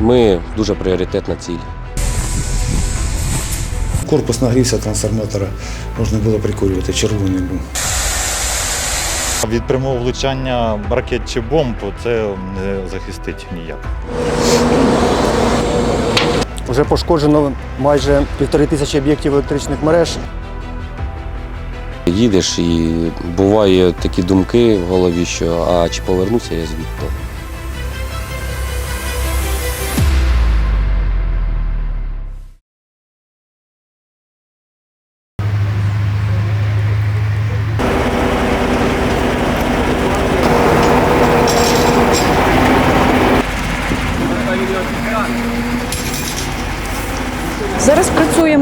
Ми дуже пріоритетна ціль. Корпус нагрівся трансформатора, можна було прикурювати, червоний був. Від прямого влучання ракет чи бомб це не захистить ніяк. Вже пошкоджено майже півтори тисячі об'єктів електричних мереж. Їдеш і буває такі думки в голові, що а чи повернуся я звідти.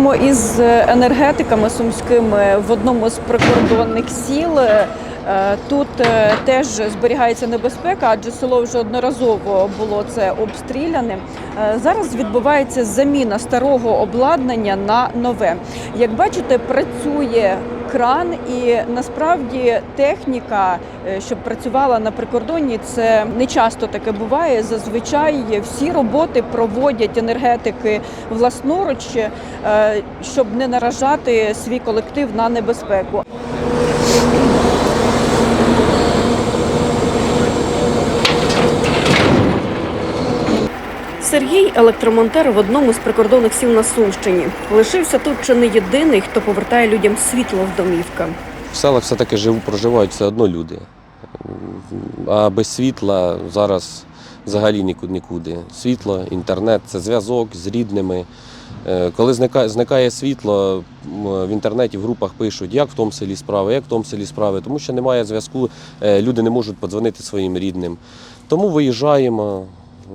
Працюємо із енергетиками сумськими в одному з прикордонних сіл. Е, Тут е, теж зберігається небезпека, адже село вже одноразово було це обстріляне. Е, Зараз відбувається заміна старого обладнання на нове. Як бачите, працює кран, і насправді техніка, е, щоб працювала на прикордонні, це не часто таке буває. Зазвичай всі роботи проводять енергетики власноруч, е, щоб не наражати свій колектив на небезпеку. Сергій електромонтер в одному з прикордонних сіл на Сумщині. Лишився тут чи не єдиний, хто повертає людям світло в домівках. В селах все-таки проживають все одно люди. А без світла зараз взагалі нікуди. Світло, інтернет це зв'язок з рідними. Е, Коли зникає, зникає світло, в інтернеті в групах пишуть, як в тому селі справи, як в тому селі справи, тому що немає зв'язку, е, люди не можуть подзвонити своїм рідним. Тому виїжджаємо,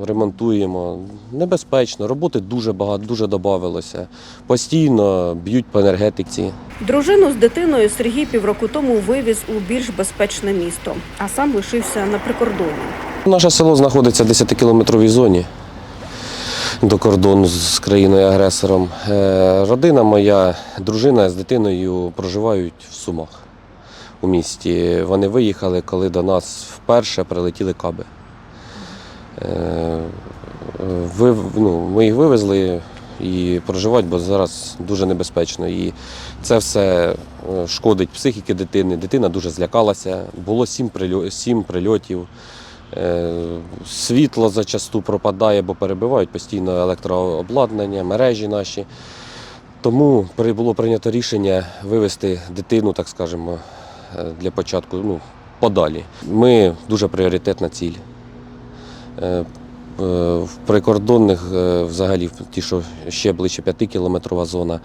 ремонтуємо. Небезпечно, роботи дуже багато, дуже додавалося. Постійно б'ють по енергетиці. Дружину з дитиною Сергій півроку тому вивіз у більш безпечне місто, а сам лишився на прикордоні. Наше село знаходиться в 10-кілометровій зоні до кордону з країною-агресором. Е, Родина моя, дружина з дитиною проживають в Сумах у місті. Вони виїхали, коли до нас вперше прилетіли каби. Е, ви- ну, Ми їх вивезли і проживають, бо зараз дуже небезпечно. І це все е, шкодить психіки дитини. Дитина дуже злякалася. Було сім прильо- сім прильотів. Е, Світло зачасту пропадає, бо перебивають постійно електрообладнання, мережі наші. Тому було прийнято рішення вивезти дитину, так скажемо, для початку ну, подалі. Ми дуже пріоритетна ціль. Е, е, В прикордонних, е, взагалі, ті, що ще ближче 5-кілометрова зона,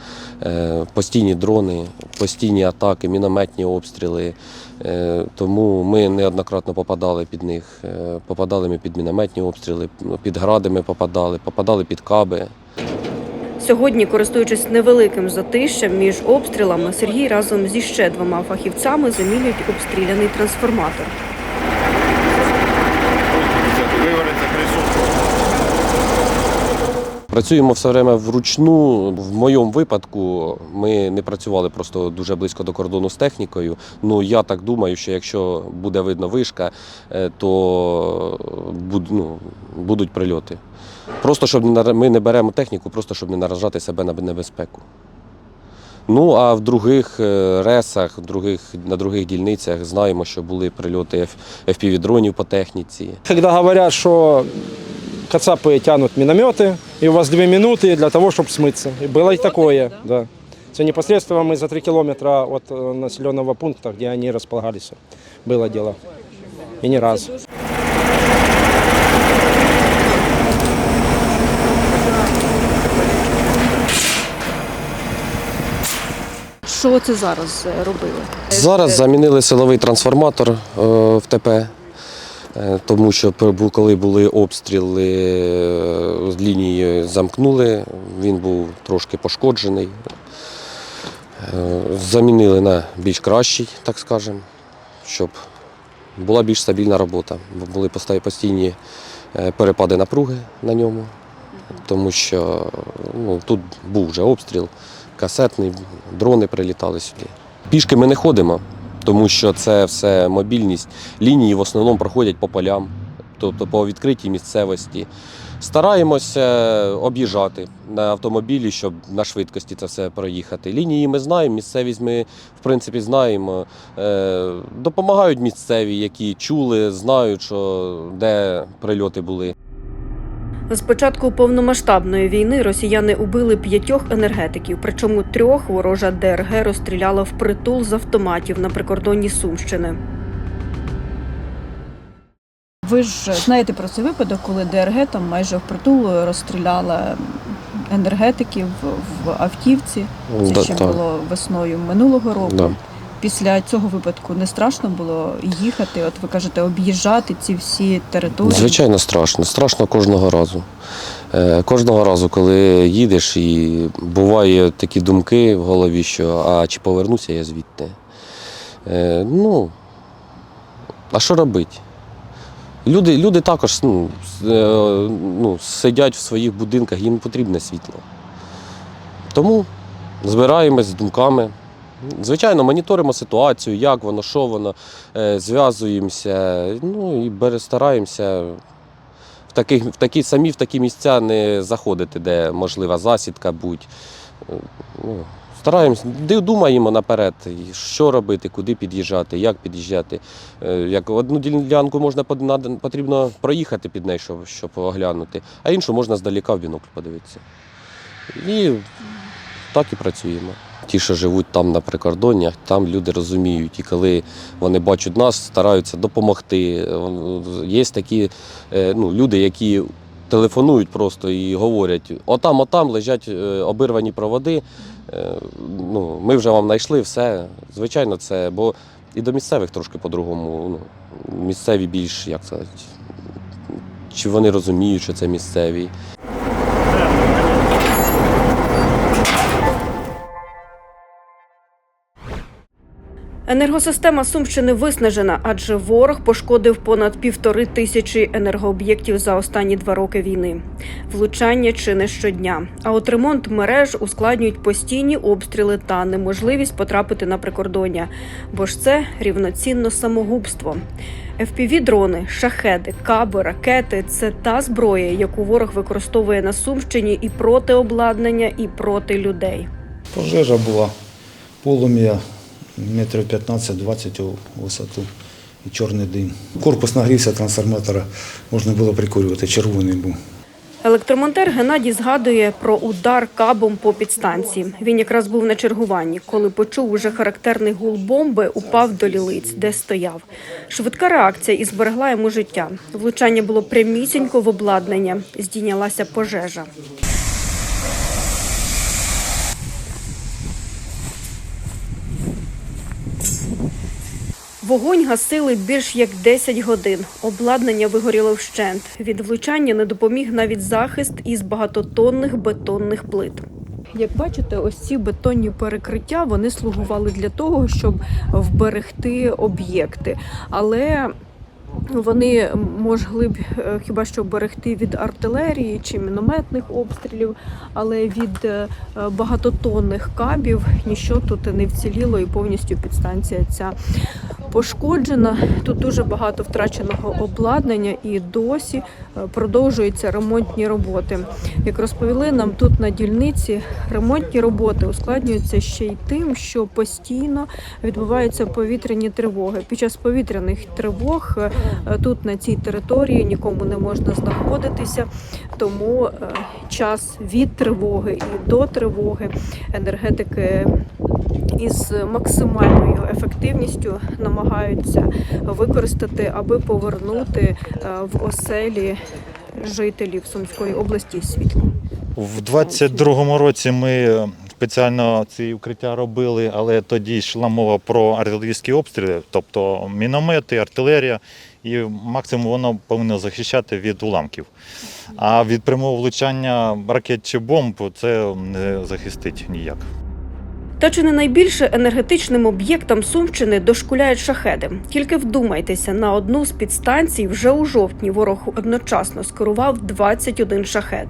постійні дрони, постійні атаки, мінометні обстріли. Тому ми неоднократно попадали під них. Попадали ми під мінометні обстріли, під гради ми попадали, попадали під каби. Сьогодні, користуючись невеликим затищем між обстрілами, Сергій разом зі ще двома фахівцями замінюють обстріляний трансформатор. Працюємо все время вручну. В моєму випадку ми не працювали просто дуже близько до кордону з технікою. Ну я так думаю, що якщо буде видно вишка, е, то ну, будуть прильоти. Просто щоб не ми не беремо техніку, просто щоб не наражати себе на небезпеку. Ну а в других е, ресах, в других, на других дільницях знаємо, що були прильоти FPV-дронів по техніці. Когда говорят, что кацапы тянут минометы, и у вас две минуты для того, чтобы смыться. И было и такое, да. Все непосредственно мы за три километра от э, населенного пункта, где они располагались, было дело. И не раз. Що це зараз е, робили? Зараз замінили силовий трансформатор е, в ТП, е, тому що коли були обстріли е, з лінії замкнули, він був трошки пошкоджений. Е, Замінили на більш кращий, так скажемо, щоб була більш стабільна робота. Бо були постійні е, перепади напруги на ньому, тому що ну, тут був вже обстріл, касетний, дрони прилітали сюди. Пішки ми не ходимо, тому що це все мобільність. Лінії в основному проходять по полям. тобто по відкритій місцевості. Стараємося об'їжджати на автомобілі, щоб на швидкості це все проїхати. Лінії ми знаємо, місцевість ми в принципі знаємо. Е, Допомагають місцеві, які чули, знають, що де прильоти були. З початку повномасштабної війни росіяни убили п'ятьох енергетиків, причому трьох ворожа ДРГ розстріляла впритул з автоматів на прикордонні Сумщини. Ви ж знаєте про цей випадок, коли ДРГ там майже впритул розстріляла енергетиків в автівці. Це Да, ще так, було весною минулого року. да. Після цього випадку не страшно було їхати, от ви кажете, об'їжджати ці всі території. Звичайно, страшно. Страшно кожного разу. Е, Кожного разу, коли їдеш, і буває такі думки в голові, що а чи повернуся я звідти. Е, Ну, а що робити? Люди, люди також ну, е, ну, сидять в своїх будинках, їм потрібне світло. Тому збираємось з думками. Звичайно, моніторимо ситуацію, як воно, що воно, е, зв'язуємося, ну і стараємося в, таких, в такі самі в такі місця не заходити, де можлива засідка будь. Е, Ну, стараємось, думаємо наперед, що робити, куди під'їжджати, як під'їжджати. Е, Як одну ділянку можна потрібно проїхати під нею, щоб, щоб оглянути, а іншу можна здаліка в бінокль подивитися. І так і працюємо. Ті, що живуть там на прикордоннях, там люди розуміють, і коли вони бачать нас, стараються допомогти. Є такі е, ну, люди, які телефонують просто і говорять: отам, отам лежать е, обірвані проводи. е, Ну, ми вже вам знайшли все. Звичайно, це, бо і до місцевих трошки по-другому. Ну, місцеві більш, як сказати, чи вони розуміють, що це місцеві. Енергосистема Сумщини виснажена, адже ворог пошкодив понад півтори тисячі енергооб'єктів за останні два роки війни. Влучання чи не щодня. А от ремонт мереж ускладнюють постійні обстріли та неможливість потрапити на прикордоння, бо ж це рівноцінно самогубство. FPV-дрони, шахеди, каби, ракети це та зброя, яку ворог використовує на Сумщині і проти обладнання, і проти людей. Пожежа була, полум'я метрів 15-20 у висоту і чорний дим. Корпус нагрівся трансформатора, можна було прикурювати, червоний був. Електромонтер Геннадій згадує про удар кабом по підстанції. Він якраз був на чергуванні, коли почув уже характерний гул бомби, упав до лілиць, де стояв. Швидка реакція і зберегла йому життя. Влучання було прямісінько в обладнання. Здійнялася пожежа. Вогонь гасили більш як 10 годин. Обладнання вигоріло вщент. Від влучання не допоміг навіть захист із багатотонних бетонних плит. Як бачите, ось ці бетонні перекриття вони слугували для того, щоб вберегти об'єкти. Але вони могли б е, хіба що берегти від артилерії чи мінометних обстрілів, але від е, багатотонних кабів ніщо тут не вціліло і повністю підстанція ця пошкоджена. Тут дуже багато втраченого обладнання і досі е, продовжуються ремонтні роботи. Як розповіли нам тут на дільниці, ремонтні роботи ускладнюються ще й тим, що постійно відбуваються повітряні тривоги. Під час повітряних тривог тут на цій території нікому не можна знаходитися, тому е, час від тривоги і до тривоги енергетики із максимальною ефективністю намагаються використати, аби повернути е, в оселі жителів Сумської області світло. В 22-му році ми спеціально ці укриття робили, але тоді йшла мова про артилерійські обстріли, тобто міномети, артилерія, і максимум воно повинно захищати від уламків. А від прямого влучання ракет чи бомб це не захистить ніяк. Та чи не найбільше енергетичним об'єктам Сумщини дошкуляють шахеди? Тільки вдумайтеся, на одну з підстанцій вже у жовтні ворог одночасно скерував 21 шахет.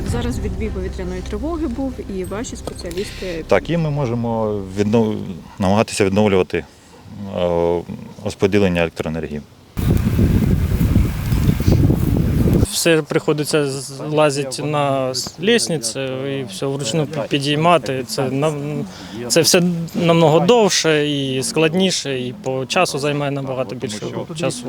Так, зараз відбій повітряної тривоги був, і ваші спеціалісти Так, і ми можемо віднов... намагатися відновлювати е, розподілення електроенергії. все приходиться злазити на лісницю і все вручну підіймати. Це це все намного довше і складніше, і по часу займає набагато більше часу.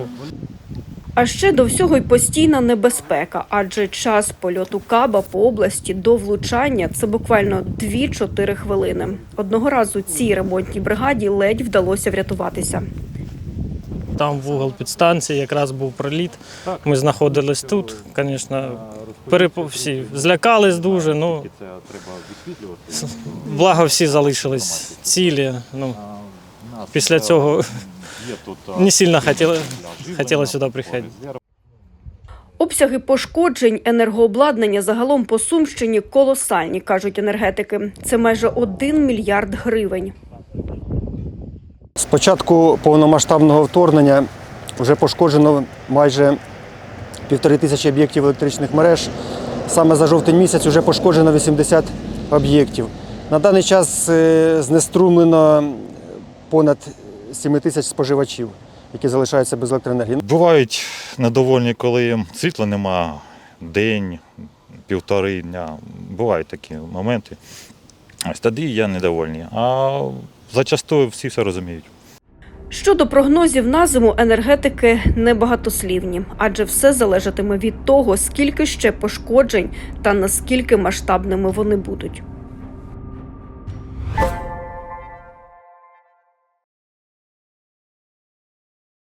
А ще до всього й постійна небезпека, адже час польоту каба по області до влучання це буквально 2-4 хвилини. Одного разу цій ремонтній бригаді ледь вдалося врятуватися. Там вугол підстанції, якраз був проліт. Ми знаходились тут. Звісно, перепо... всі злякались дуже. Ну благо всі залишились цілі. Ну після цього не сильно хотіли, хотіли сюди приходити. Обсяги пошкоджень енергообладнання загалом по Сумщині колосальні, кажуть енергетики. Це майже 1 мільярд гривень. З початку повномасштабного вторгнення вже пошкоджено майже півтори тисячі об'єктів електричних мереж. Саме за жовтень місяць вже пошкоджено 80 об'єктів. На даний час е, знеструмлено понад 7 тисяч споживачів, які залишаються без електроенергії. Бувають недовольні, коли світла нема день, півтори дня. Бувають такі моменти. Ось тоді я недовольний. А зачастую всі все розуміють. Щодо прогнозів на зиму, енергетики небагатослівні, адже все залежатиме від того, скільки ще пошкоджень та наскільки масштабними вони будуть.